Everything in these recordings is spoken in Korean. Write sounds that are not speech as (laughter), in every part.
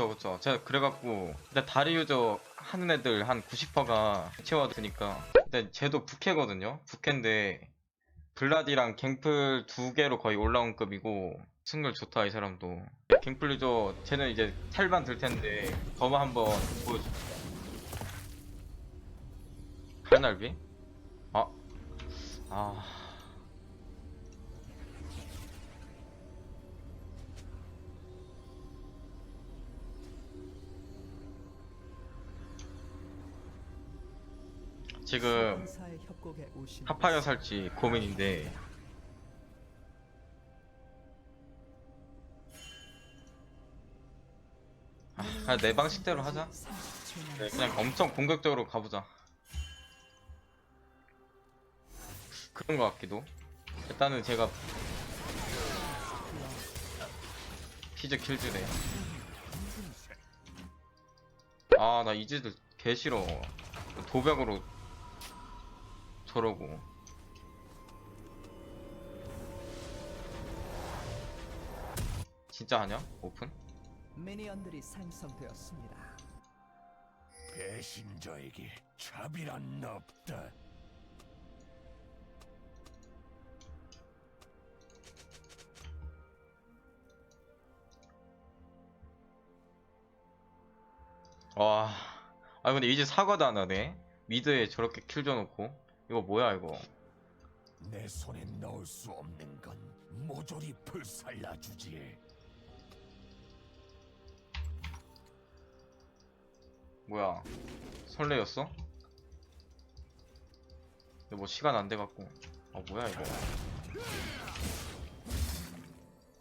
그쵸 그쵸. 제가 그래갖고 일단 다리 유저 하는 애들 한 90%가 채워도 되니까. 일단 쟤도 부캐거든요. 부캐인데 블라디랑 갱플 두 개로 거의 올라온 급이고 승률 좋다 이 사람도. 갱플 유저 쟤는 이제 탈반 들 텐데 저만 한번 보여줘 칼날비? 아. 아... 지금 파파야 살지 고민인데. 아, 그냥 내 방식대로 하자. 30초 네, 그냥 엄청 공격적으로 가보자. 그런 것 같기도. 일단은 제가 피즈 킬즈네. 아나 이즈들 개 싫어. 도벽으로 저러고 진짜 하냐? 오픈? 미니언들이 생성되었습니다. 배신자에게 차비란 없다. 와, 아 근데 이제 사과도 안 하네. 미드에 저렇게 킬 줘놓고 이거 뭐야 이거? 내 손에 넣을 수 없는 건 모조리 불살라 주지. 뭐야? 설레였어? 근데 뭐 시간 안 돼갖고. 아 뭐야 이거?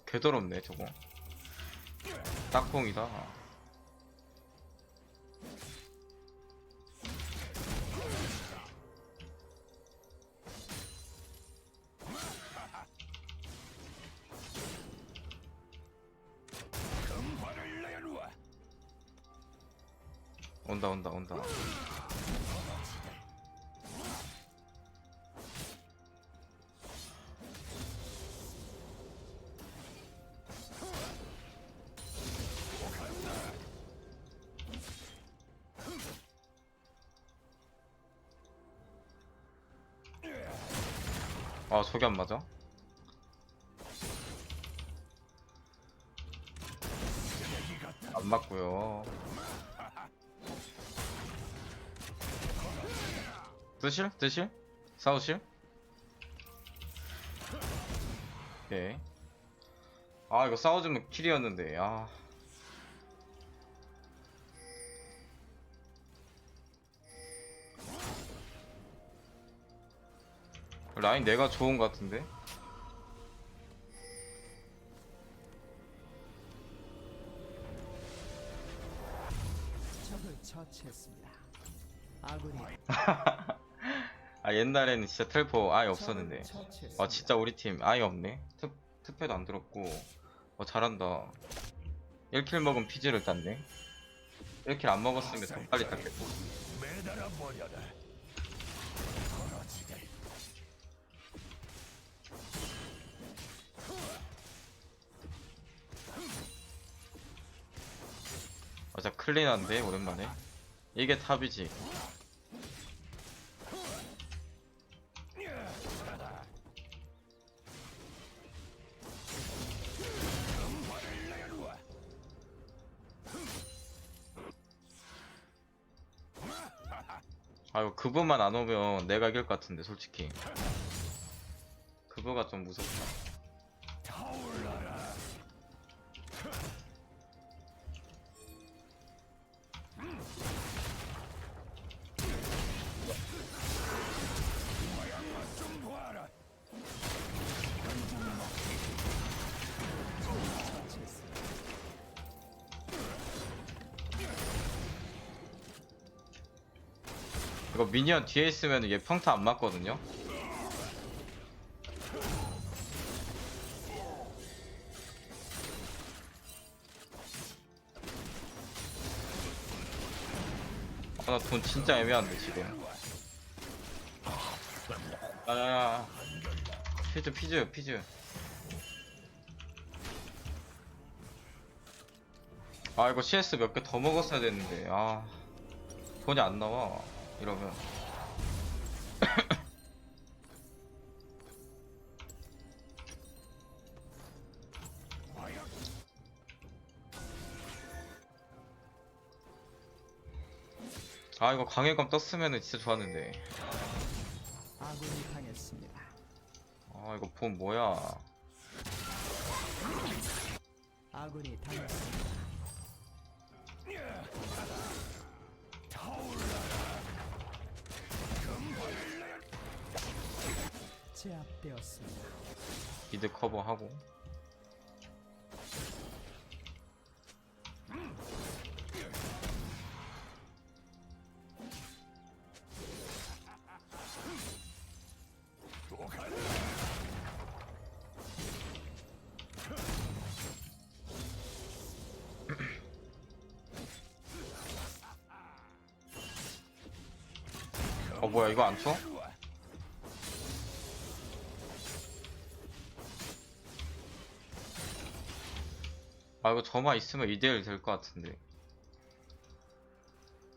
개더럽네 저거. 딱콩이다. 아 저게 안 맞아? 안 맞고요. 드실? 드실? 싸우실? 오케이. 아 이거 싸워주면 킬이었는데 아 라인 내가 좋은 것 같은데? 적을 처치했습니다. 아군이 (laughs) 아 옛날에는 진짜 텔포 아예 없었는데. 아 진짜 우리 팀 아예 없네 특, 특패도 안 들었고 어 잘한다 1킬 먹은 피지를 땄네 1킬 안 먹었으면 더 빨리 땄겠다 매달아 버려라. 맞아 클린한데 오랜만에. 이게 탑이지. 아유 그분만 안 오면 내가 이길 것 같은데 솔직히. 그거가 좀 무섭다 이거 미니언 뒤에 있으면 얘 평타 안 맞거든요? 아 나 돈 진짜 애매한데 지금. 야야야. 피즈 피즈 피즈. 아 이거 CS 몇 개 더 먹었어야 되는데. 아 돈이 안 나와 이러면 (coughs) 아 이거 강일감 떴으면은 진짜 좋았는데 아군이 당했습니다. 아 이거 본 뭐야 아군이 당했습니다. 제압되었습니다. 미드 커버하고. 어 뭐야 이거 안 쳐? 아 이거 저만 있으면 2대1 될 것 같은데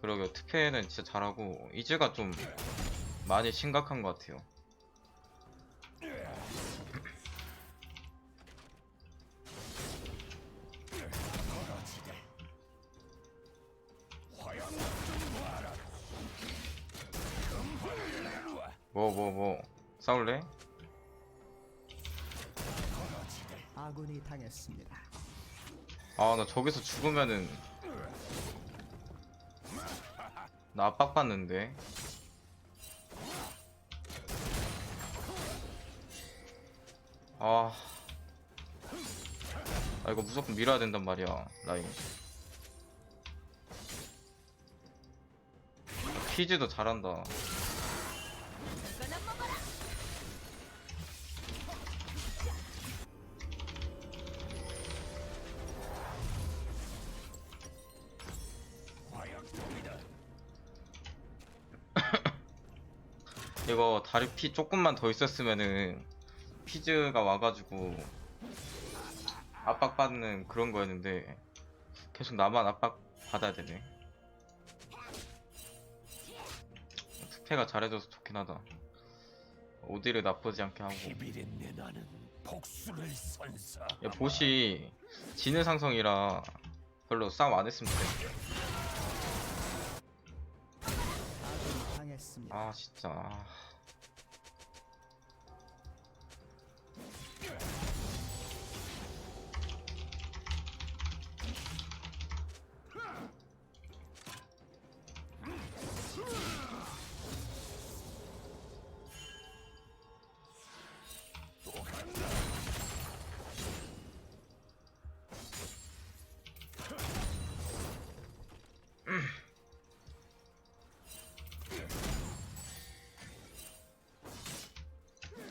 그러게요 투페는 진짜 잘하고 이즈가 좀 많이 심각한 것 같아요 내놓아. 뭐뭐 뭐 싸울래? 아군이 당했습니다. 아 나 저기서 죽으면은 나 압박받는데. 아... 아 이거 무조건 밀어야 된단 말이야 라인. 피즈도 잘한다. 이거 다리 피 조금만 더 있었으면은 피즈가 와가지고 압박받는 그런 거였는데 계속 나만 압박 받아야 되네. 투페가 잘해줘서 좋긴 하다. 오디를 나쁘지 않게 하고. 야, 보시 지는 상성이라 별로 싸움 안 했으면 좋겠네 당했습니다. 아 진짜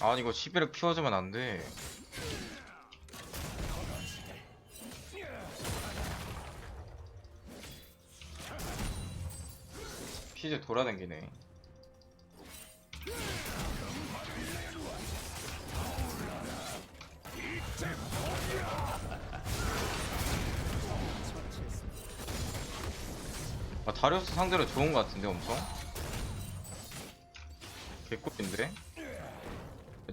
아니 이거 11을 키워주면 안 돼. 피즈 돌아다니네. 아 다리우스 상대로 좋은 것 같은데 엄청? 개꿀인데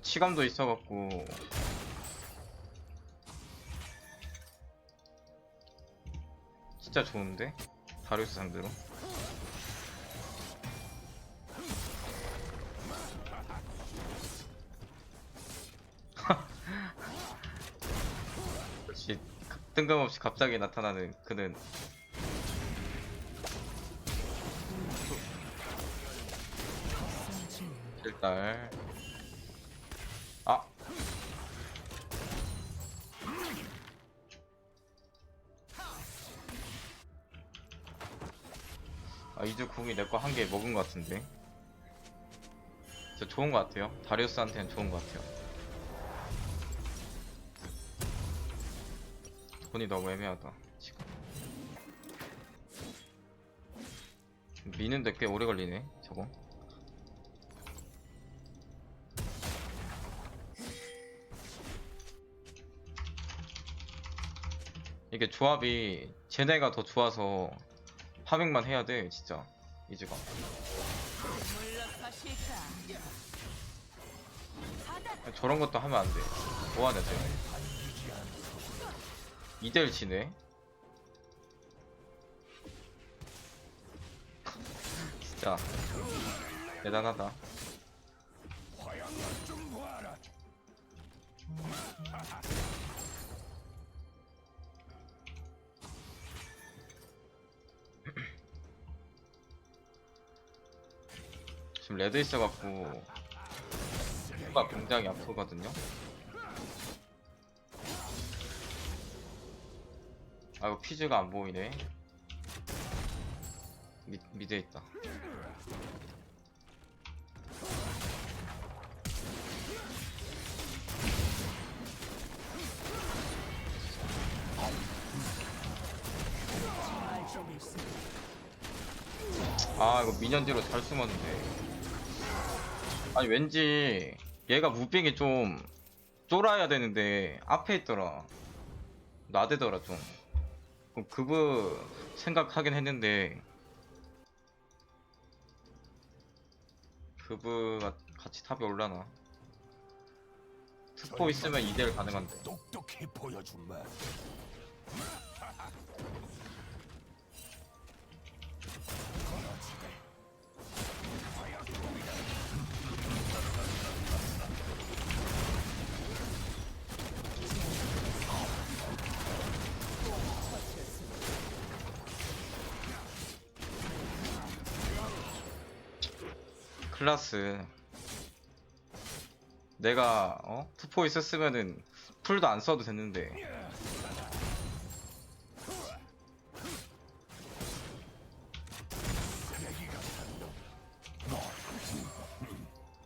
치감도 있어갖고. 진짜 좋은데? 다리우스 상대로? (laughs) 역시 뜬금없이 갑자기 나타나는 그는. 일달 아, 이즈 궁이 내 거 한 개 먹은 것 같은데. 진짜 좋은 것 같아요. 다리우스한테는 좋은 것 같아요. 돈이 너무 애매하다, 지금. 미는데 꽤 오래 걸리네, 저거. 이게 조합이 쟤네가 더 좋아서 파밍만 해야 돼 진짜. 이즈가 저런 것도 하면 안돼. 뭐하냐 쟤. 2대1 지네. 진짜. 대단하다 지금 레드 있어갖고 가 굉장히 아프거든요. 아 이거 퀴즈가 안 보이네. 미, 미드에 있다. 아 이거 미년 뒤로 잘 숨었는데 아니 왠지 얘가 무빙이 좀 쫄아야 되는데 앞에 있더라. 나대더라 좀. 그럼 그브 생각하긴 했는데 그브가 같이 탑에 올라나? 특포 있으면 2대1 가능한데. 똑똑히 보여주마. 클라스 내가 어? 투포 있었으면은 풀도 안 써도 됐는데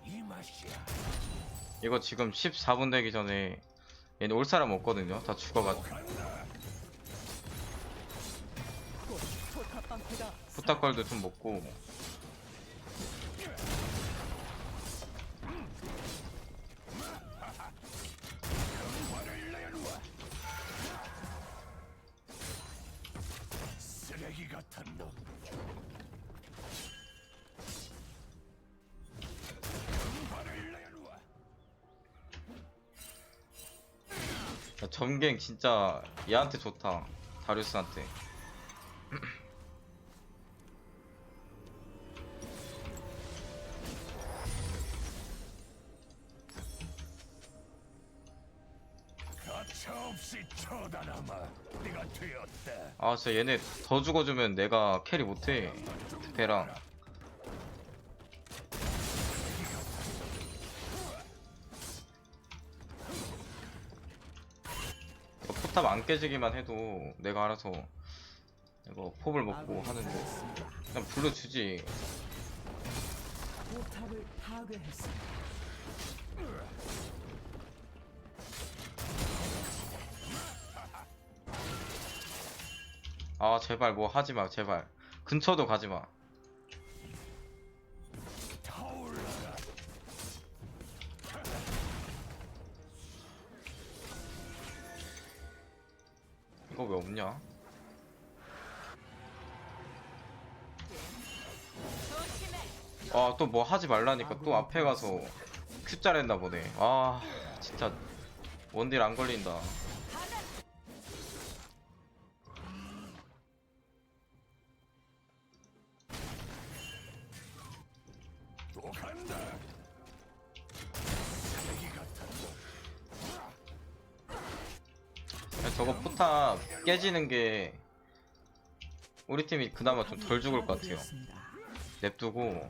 이. 이거 지금 14분 되기 전에 얘네 올 사람 없거든요 다 죽어가지고 후딱걸도 좀 먹고 점갱 진짜 얘한테 좋다 다리우스한테 가차없이 쳐다남아. 네가 되었다. 아 진짜 얘네 더 죽어주면 내가 캐리 못해 배랑 포탑 안 깨지기만 해도 내가 알아서 이거 폭을 먹고 하는데. 그냥 불러주지 포탑을. 아 제발 뭐 하지마 제발 근처도 가지마 이거 왜 없냐. 아 또 뭐 하지 말라니까 또 앞에 가서 했나 보네 아 진짜 원딜 안 걸린다 깨지는 게 우리 팀이 그나마 좀 덜 죽을 것 같아요. 냅두고.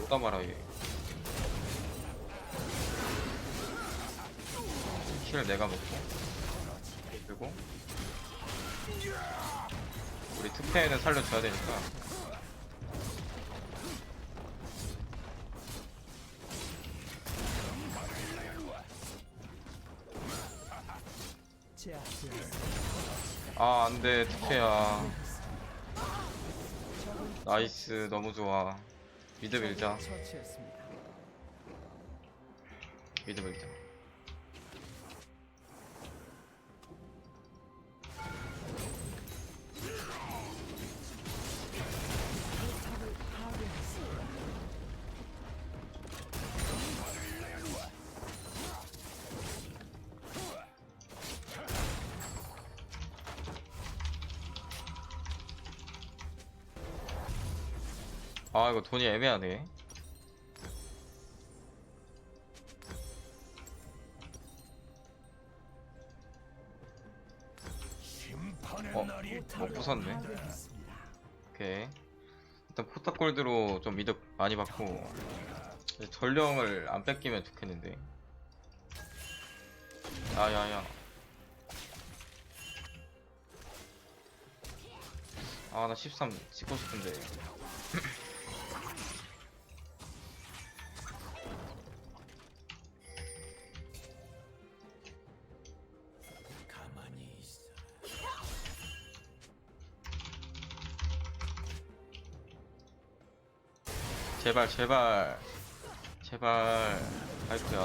너가 말아 얘. 킬을 내가 먹고. 그리고 우리 특패는 살려줘야 되니까. 아 안돼 특패야 나이스 너무 좋아 미드 밀자. 미드 밀자 이거 돈이 애매하네 어? 어 부쉈네. 오케이 일단 포탑골드로 좀 이득 많이 받고 전령을 안 뺏기면 좋겠는데 야야야 아 나 13 찍고 싶은데 제발 제발. 제발. 파이프야.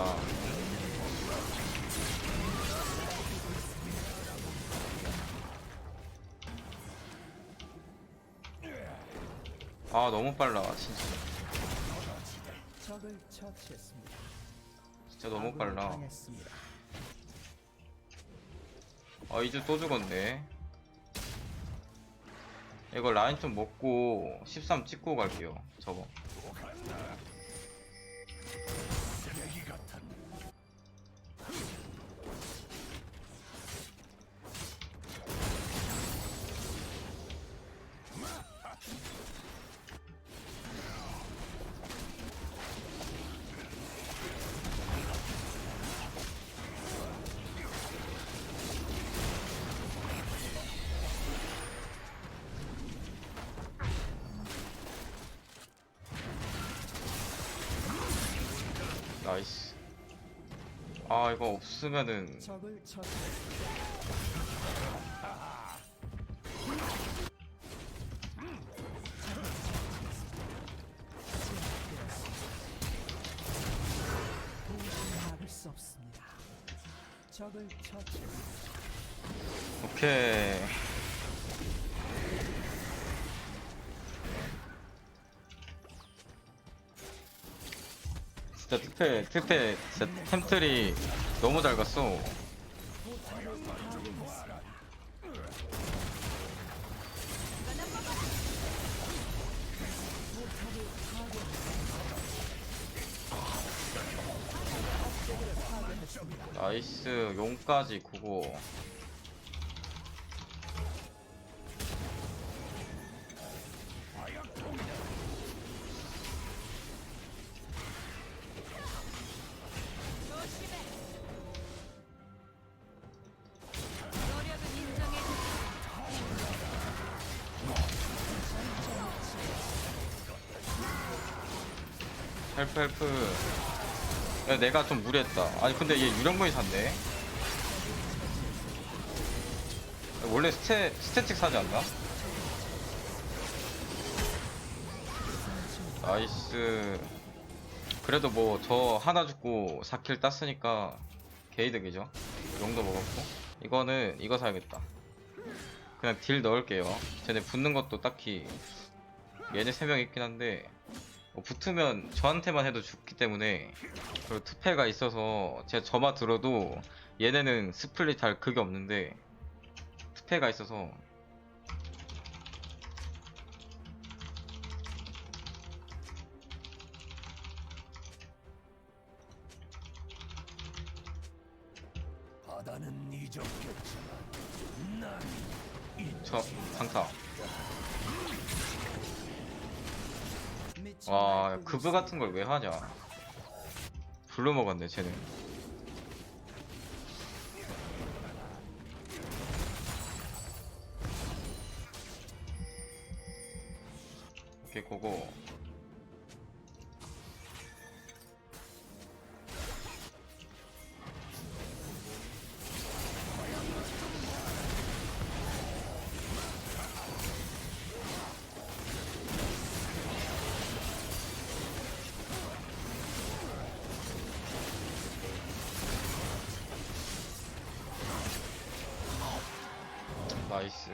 아 너무 빨라 진짜. 진짜 너무 빨라. 아 이제 또 죽었네. 이거 라인 좀 먹고 13 찍고 갈게요 저거 아 이거 없으면은. 적을 처치 진짜 특패 특패 진짜 템틀이 너무 잘 갔어. 나이스 용까지 구고 헬프 헬프 야, 내가 좀 무리했다. 아니 근데 얘 유령문이 샀네. 원래 스테, 스태틱 사지 않나? 나이스. 그래도 뭐 저 하나 죽고 4킬 땄으니까 개이득이죠. 용도 먹었고. 이거는 이거 사야겠다. 그냥 딜 넣을게요. 쟤네 붙는 것도 딱히 얘네 3명 있긴 한데 뭐 붙으면 저한테만 해도 죽기 때문에 그리고 투패가 있어서 제 저마 들어도 얘네는 스플릿 할 그게 없는데 투패가 있어서 있습니다. 같은 걸 왜 하냐 불러 먹었네 쟤는 나이스.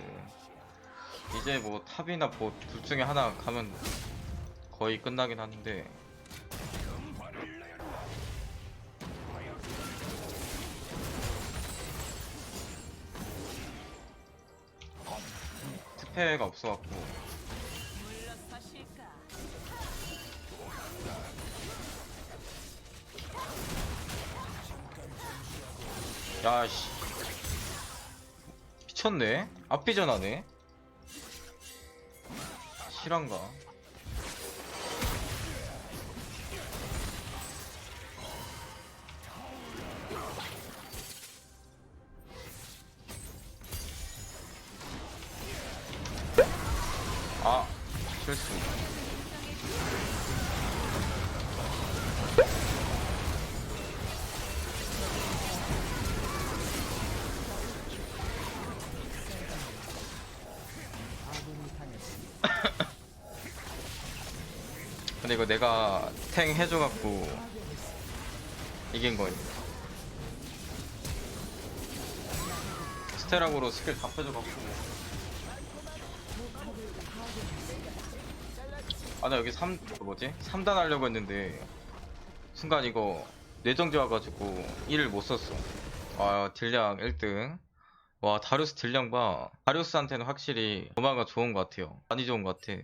이제 뭐 탑이나 봇둘 중에 하나 가면 거의 끝나긴 하는데. 특패가 없어갖고? 야씨 미쳤네. 앞비 전하네. 실한가 근데 이거 내가 탱 해줘갖고 이긴 거임. 스테락으로 스킬 다 빼줘갖고. 아, 나 여기 3, 그 뭐지? 3단 하려고 했는데, 순간 이거 뇌정지 와가지고 1을 못 썼어. 아, 딜량 1등. 와, 다리우스 딜량 봐. 다리우스한테는 확실히 도마가 좋은 것 같아요. 많이 좋은 것 같아.